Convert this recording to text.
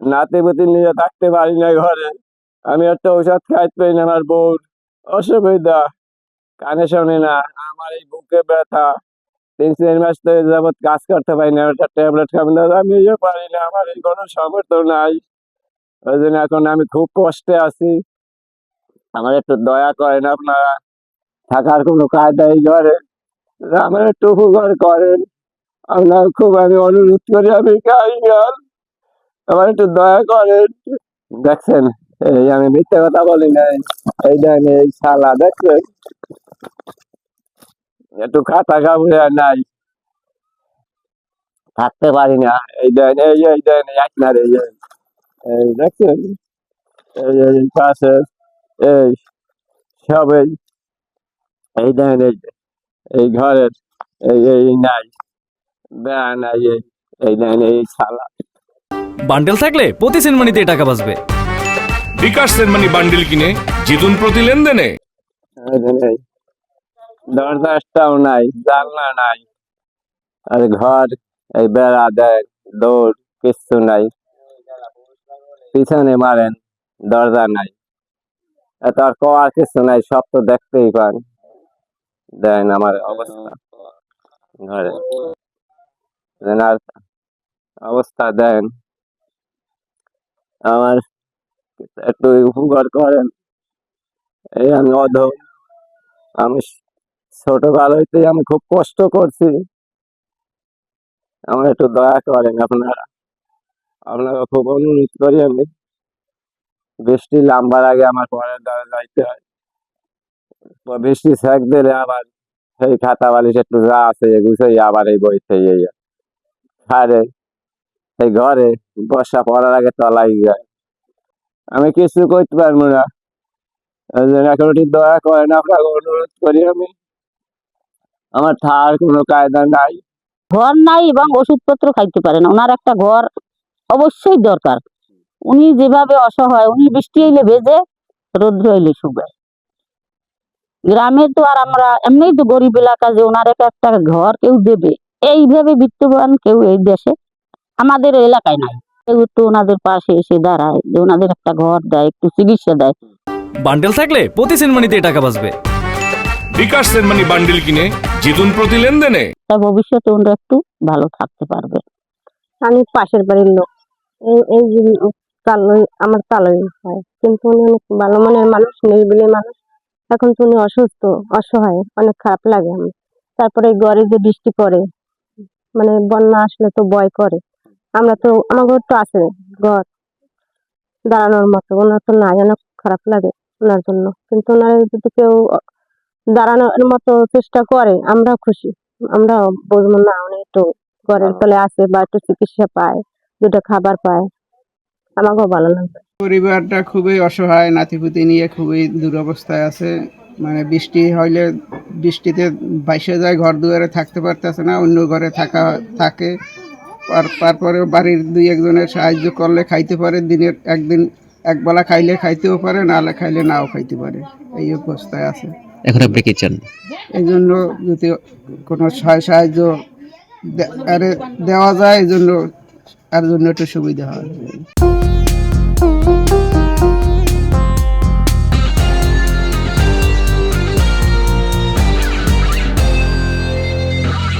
নাতি পুতি নিয়ে থাকতে পারি না ঘরে। আমি একটা ঔষধ খাইতে পারি না, আমার বউর অসুবিধা, কানে শোনে না, আমার এই বুকে ব্যথা। তিন, চার মাস ধরে যাবৎ কাজ করতে পারি না একটা ট্যাবলেট খাব না, আমি পারি না, আমার এই কোনো সামর্থ্য নাই। ওই জন্য এখন আমি খুব কষ্টে আছি। আমার একটু দয়া করেন আপনারা, থাকার কোনো কায়দাই ঘরে। আমার একটু উপকার করেন। আপনার খুব আমি অনুরোধ করি, আমি খাই গাল আমার একটু দয়া করেন। দেখছেন, এই আমি মিথ্যে কথা বলি নাই। এই দেন, এই শালা, দেখছেন? একটু খাতা কাপড় নাই। থাকতে পারি না। এই দেন, এই এই দেন আপনার এই এই, দেখছেন? এই এই পাশে, এই সব এই দেন, এই এই ঘরের, এই এই, নাই। দেন এই এই দেন, এই শালা। বান্ডেল থাকলে প্রতি সেনমানিতে টাকা বাঁচবে। বিকাশ সেনমানি বান্ডিল কিনে জিতুন প্রতি লেনদেনে। দরজাটাও নাই জানলা নাই আর ঘর এই বেড়া দেয় দৌড় কিচ্ছু নাই। পিছনে মারেন দরজা নাই। এত আর কওয়ার কিছু নাই সব তো দেখতেই পান। দেন আমার অবস্থা ঘরে। আর অবস্থা দেন। আমার একটু উপকার করেন। এই আমি অধম আমি ছোটকাল হইতে আমি খুব কষ্ট করছি। আমার একটু দয়া করেন আপনারা। আপনাকে খুব অনুরোধ করি আমি। বৃষ্টি নামবার আগে আমার পরের দ্বারা যাইতে হয়। বৃষ্টি সেক দিলে আবার সেই খাতা বালিশ একটু যা আছে গুছাই আবার এই বই থেকে এই এই ঘরে বর্ষা পড়ার আগে তলাই যায়। আমি কিছু করতে পারব না। দয়া করেন আপনাকে অনুরোধ করি আমি। আমার থার কোনো কায়দা নাই। ঘর নাই এবং ওষুধপত্র খাইতে পারে না। ওনার একটা ঘর অবশ্যই দরকার। উনি যেভাবে অসহায়, উনি বৃষ্টি এলে ভেজে, রৌদ্র এলে শুকায় গ্রামে তো আর আমরা এমনিই তো গরিব এলাকা যে ওনার এক একটা ঘর কেউ দেবে। এইভাবে বিত্তবান কেউ এই দেশে আমাদের এলাকায় নাই। কেউ একটু ওনাদের পাশে এসে দাঁড়ায় যে ওনাদের একটা ঘর দেয় একটু চিকিৎসা দেয়। বান্ডেল থাকলে প্রতি সেনমানিতে টাকা বাঁচবে। বিকাশ সেনমানি বান্ডিল কিনে জিতুন প্রতি লেনদেনে। তা ভবিষ্যতে ওনারা একটু ভালো থাকতে পারবে। আমি পাশের বাড়ির লোক। এই এই কালোই আমার কালোই হয়। কিন্তু উনি অনেক ভালো মনের মানুষ নিরিবিলি মানুষ। এখন তো উনি অসুস্থ অসহায় অনেক খারাপ লাগে আমি তারপরে ঘরে যে বৃষ্টি পড়ে মানে বন্যা আসলে তো ভয় করে। আমরা তো, আমার ঘর তো আছে, ঘর। দাঁড়ানোর মতো, ওনার তো নাই, অনেক খারাপ লাগে ওনার জন্য। কিন্তু ওনার যদি কেউ দাঁড়ানোর মতো চেষ্টা করে, আমরাও খুশি। আমরা বুঝব না, উনি একটু ঘরের তলে আছে বা একটু চিকিৎসা পায়, দুটো খাবার পায়। আমাকেও ভালো লাগবে। পরিবারটা খুবই অসহায়, নাতিপুতি নিয়ে খুবই দুরবস্থায় আছে। মানে বৃষ্টি হইলে বৃষ্টিতে বাইসে যায়, ঘর দুয়ারে থাকতে পারতেছে না, অন্য ঘরে থাকা, থাকে। আর তারপরে বাড়ির দুই একজনের সাহায্য করলে খাইতে পারে দিনের একদিন একবেলা খাইলে খাইতেও পারে নাহলে খাইলে নাও খাইতে পারে। এই অবস্থায় আছে। এখন আপনি কি চান? এই জন্য যদি কোনো সহায় সাহায্য আরে দেওয়া যায় এই জন্য আর জন্য একটু সুবিধা হয়।